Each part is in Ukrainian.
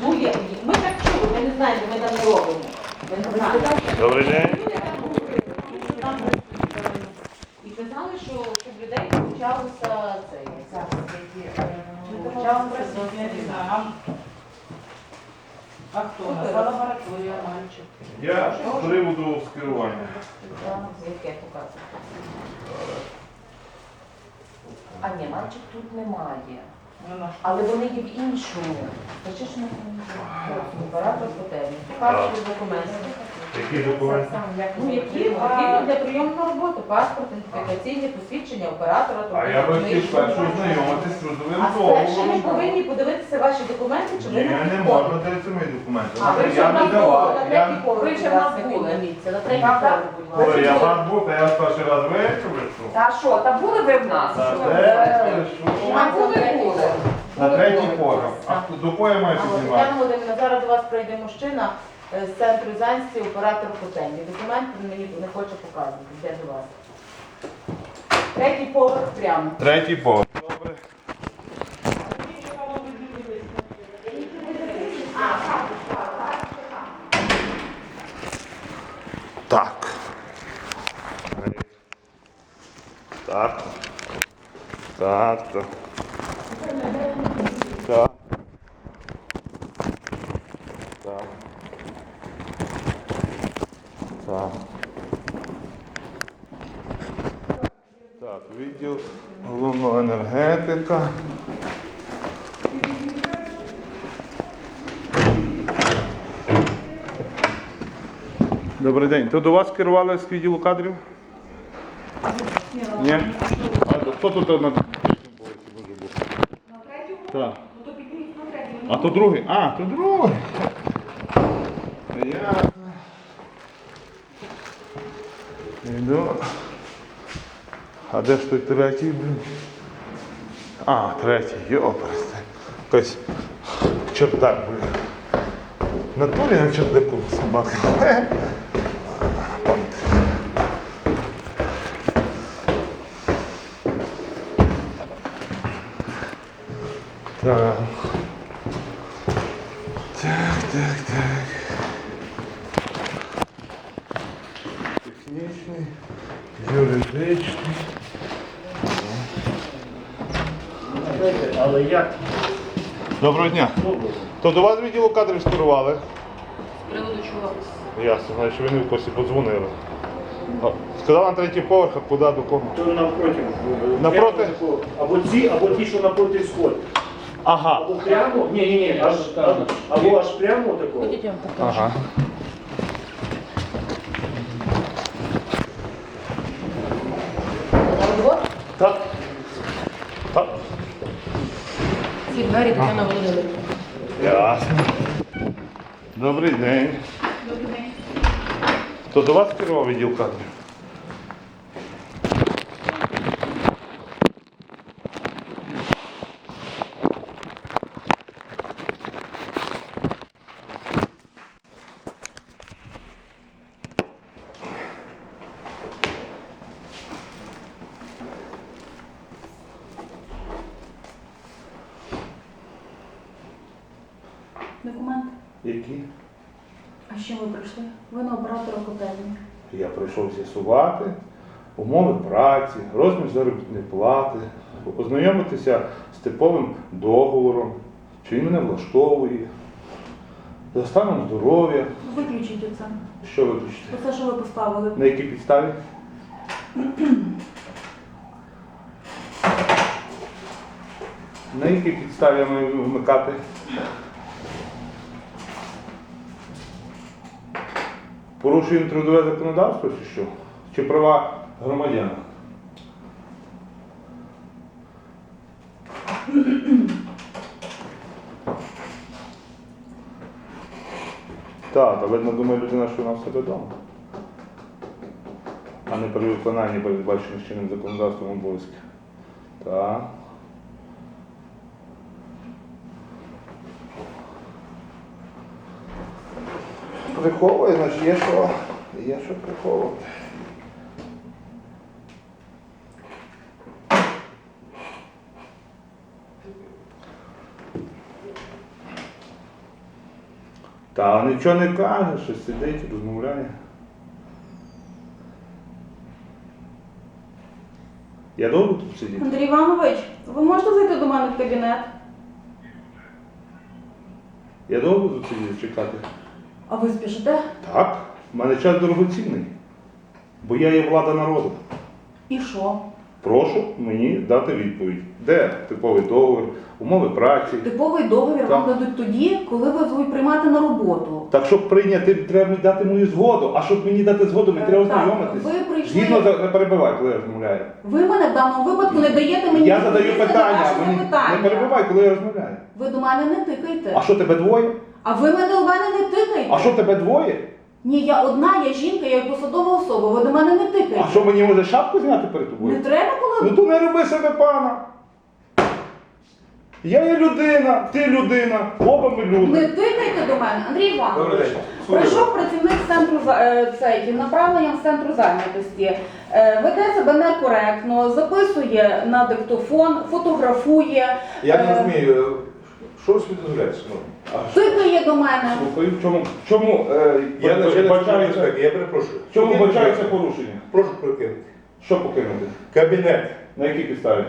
Ну, є, ми так чули, ми не знаємо, ми там не робимо. Ми не знаємо. Добрий день. Люди там говорили, що там І казали, що щоб людей получалося це. А хто? Назвала лабораторія, мальчик. Я з приводу скерування. Яке показує? А ні, мальчик тут немає. Але вони є в іншому. Не оператор котельні. Показує документи. Які документи? Ну, які потрібно для прийому на роботу, паспорт, ідентифікаційне посвідчення оператора. А я би хотів спершу ознайомитись з трудовим А спершу ми договором. повинні подивитися ваші документи, чи ви Ні, не не можна дивитися мої документи. А ви вже Я в не нас були, давав. на Я- третій поверх. Ви вже в нас були. підніміться, На третій Правда? поверх, будь Коли я вас був, то я перший раз вийшов. що? Та що, та були ви в нас? Та Що де ви? що? А були були. На третій поверх. А до кого я маю А от, піднімати? Тетяна Володимирівна, зараз до вас прийде мужчина з центру зайнятості, оператор котельні. Документи він мені не хоче показувати. Йде до вас. Третій поверх прямо. Третій поверх. Добре. Так. Так. Так. Так. Так. Так. Так, відділ головного енергетика. Добрий день. То до вас керували з відділу кадрів? Ні. А то хто тут на третьому поверсі може бути? Так. А то другий? А, то другий. Ясно. Йду. А де ж той третій, блін? А, третій, йоперсте. Якось чердак, блін. На турі на чердаку собака. Так. Так, так, так. Технічний, юридичний. Але як? Доброго дня. То до вас відділу кадрів скерували? З приводу чого? Ясно, значить ви не в курсі подзвонили. Сказав на третій поверх, а куди до кого? То навпроти. Напроти? Або ці, або ті, що напроти сход. Ага. Або прямо, ні, ні, ні, аж, аж, або аж прямо такого. Ага. Двері Тетяна Володимирівна. Ясно. Добрий день. Добрий день. То до вас керував відділ кадрів? Документ. Які? А що ви прийшли? Ви на оператора котельні. Я прийшов з'ясувати умови праці, розмір заробітної плати, ознайомитися з типовим договором, чи він мене влаштовує, за станом здоров'я, Виключіть оце. що виключити. Оце, що ви поставили. На якій підставі? На якій підставі я маю вмикати? Порушуємо трудове законодавство чи що? Чи права громадян? Так, а видно, думає людина, що вона в себе вдома. А не при виконанні передбачених чинним законодавством обов'язків. Так. Приховує, значить є що, є що приховувати. Та нічого не каже, щось сидить, розмовляє. Я довго тут сидів? Андрій Іванович, ви можете зайти до мене в кабінет? Я довго тут сидів чекати? А ви спішите? Так, в мене час дорогоцінний. Бо я є влада народу. І що? Прошу мені дати відповідь. Де типовий договір, умови праці. Типовий договір вам Так. дадуть тоді, коли ви будуть приймати на роботу. Так щоб прийняти, треба мені дати мою згоду. А щоб мені дати згоду, мені треба Е, так, ознайомитись. ви прийшли- Згідно за- не перебивай, коли я розмовляю. Ви мене в даному випадку не даєте мені Я задаю відповісти на питання, ваше мені запитання. не перебивай, коли я розмовляю. Ви до мене не тикайте. А що тебе двоє? А ви мене до мене не тикайте. А що тебе двоє? Ні, я одна, я жінка, я посадова особа. Ви до мене не тикайте. А що мені може шапку зняти перед тобою? Не треба, коли Ну то не роби себе пана. Я є людина, ти людина, оба ми люди. не тикайте до мене. Андрій Добрий Іванович. день. Прийшов працівник центру за- е, цей направленням з центру зайнятості, Е, веде себе некоректно, записує на диктофон, фотографує, Я не Е. розумію, що ви собі дозволяєте, шановні? А до мене. Слухаю, в чому, в чому, е, Я б- начальник бачається, я перепрошую. в чому бачається порушення? Прошу прокинути. Що покинути? Кабінет. На якій підставі?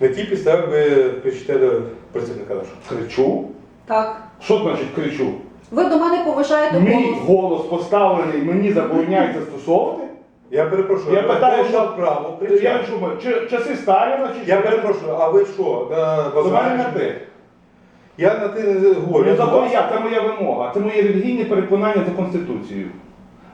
На тій підставі ви до працівника нашого. Кричу? Так. Що значить кричу? Ви до мене повишаєте Мій голос. голос поставлений, мені забороняється стосовувати? Я перепрошую, Я ви питаю, що- право Я кричати. чи, часи Сталіна, чи Я перепрошую, а ви що? На До мене на ти. Я на ти не говорю. Ну я до я, це моя вимога, це моє релігійне переконання за Конституцією.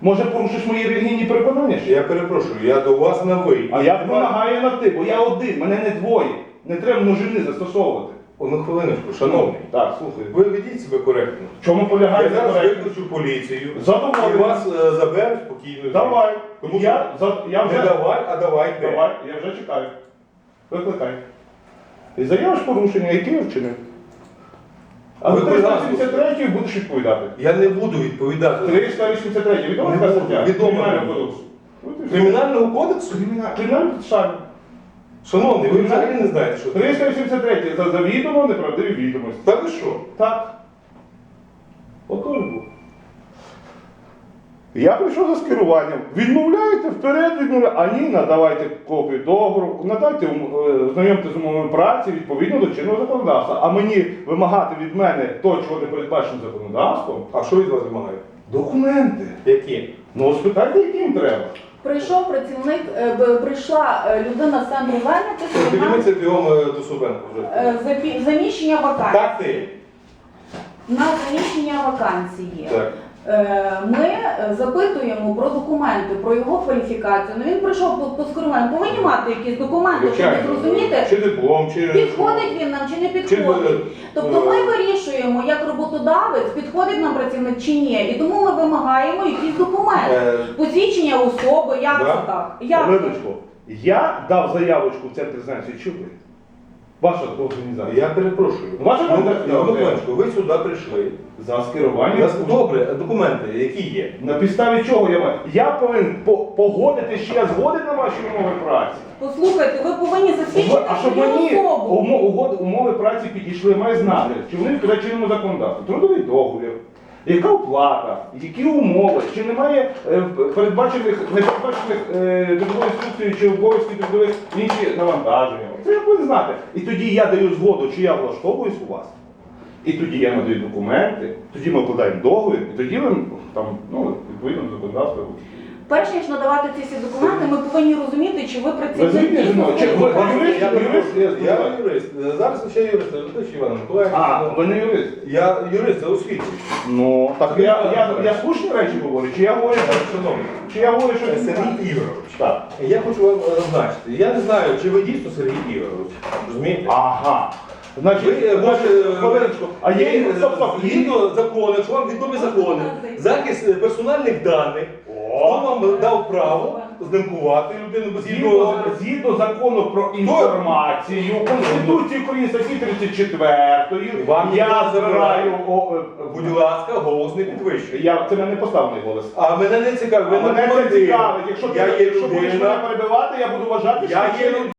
Може порушиш мої релігійні переконання? ще? Я перепрошую, я до вас на ви. А я вимагаю на ти, бо я один, мене не двоє. Не треба множини застосовувати. Одну хвилиночку, шановний. Так, слухай. Ви ведіть себе коректно. В чому полягає Я зараз коректність? викличу поліцію. Задоволений. І вас е, заберуть спокійно. Давай. Тому я, за, я Не вже... давай, а давай. Давай, я вже чекаю. Викликай. І заявиш порушення, яке я вчинив. А Ви до будь ласка. 383 будеш відповідати. Я не буду відповідати. 383, відома Не така буду, стаття? відома. Кримінального кодексу. От і все. Кримінального кодексу? Криміна- Кримінальний підшарний. Шановний, ви взагалі не знаєте, що це. 383 за завідомо неправдиві відомості. Та ви що? Так. Отож був. Я прийшов за скеруванням. Відмовляєте, вперед відмовляєте. А ні, надавайте копію договору, надайте е, знайомте з умовами праці відповідно до чинного законодавства. А мені вимагати від мене то, чого не передбачено законодавством, А що від вас вимагають? документи. Які? Ну спитайте, які їм треба. Прийшов працівник, е, прийшла е, людина з центру зайнятості на Підніміться бігом до Субенко вже. заміщення вакансій. Так ти. На заміщення вакансії. Так. Е, Ми е, запитуємо про документи, про його кваліфікацію. Ну він прийшов по, по. Повинні мати якісь документи, щоб зрозуміти, Чи диплом, чи підходить він нам чи не підходить. е, Тобто ми е, вирішуємо, як роботодавець, підходить нам працівник чи ні. І тому ми вимагаємо якісь документи. е, Посвідчення особи, як Да. це так? Як? Я дав заявочку в центр знації, чи ви? Ваша організація. Я перепрошую. Ваша Ну, організація. ну, ви сюди прийшли. За скерування. Добре, документи, які є? На підставі чого я маю? Я повинен по- погодити, що я згоден на ваші умови праці. Послухайте, ви повинні засвідчити А щоб свою мені особу. умо- угоди- умови праці підійшли, я маю знати, чи вони відповідають чинному законодавству. Трудовий договір, яка оплата, які умови, чи немає е, передбачених, непередбачених е, трудової інструкції чи обов'язків трудових інші навантаження. Це я повинен знати. І тоді я даю згоду, чи я влаштовуюсь у вас. І тоді я надаю документи, тоді ми вкладаємо договір, і тоді ми там, ну, відповідно до законодавства. Перш ніж надавати ці всі документи, ми повинні розуміти, чи ви працівник дійсно юрист? Я юрист? Я я юрист. Зараз ще юрист, Летич Іван Миколаївич. А, ви не юрист? Я юрист, я освічений. Ну, так я, я, я слушні речі говорю, чи я говорю, що, Шановний, чи я говорю, що Сергій Ігорович. Так. Я хочу вам зазначити. Я не знаю, чи ви дійсно Сергій Ігорович. Розумієте? Ага. Значить, Ви е, значить, можете хвилиночку. А є, е, стоп, стоп, є, згідно закону, якщо вам відомі закони, захист е, персональних даних, хто вам дав право знимкувати людину без згідно, згідно закону про інформацію, Конституції України статті 34, Вам я ніхто не збираю, о, е, Будь ласка, голос не підвищує. я, це мене поставлений голос. А мене не цікавить, ви не мене це цікавить. Якщо ти я є якщо будеш мене перебивати, я буду вважати, я що є ти- людина.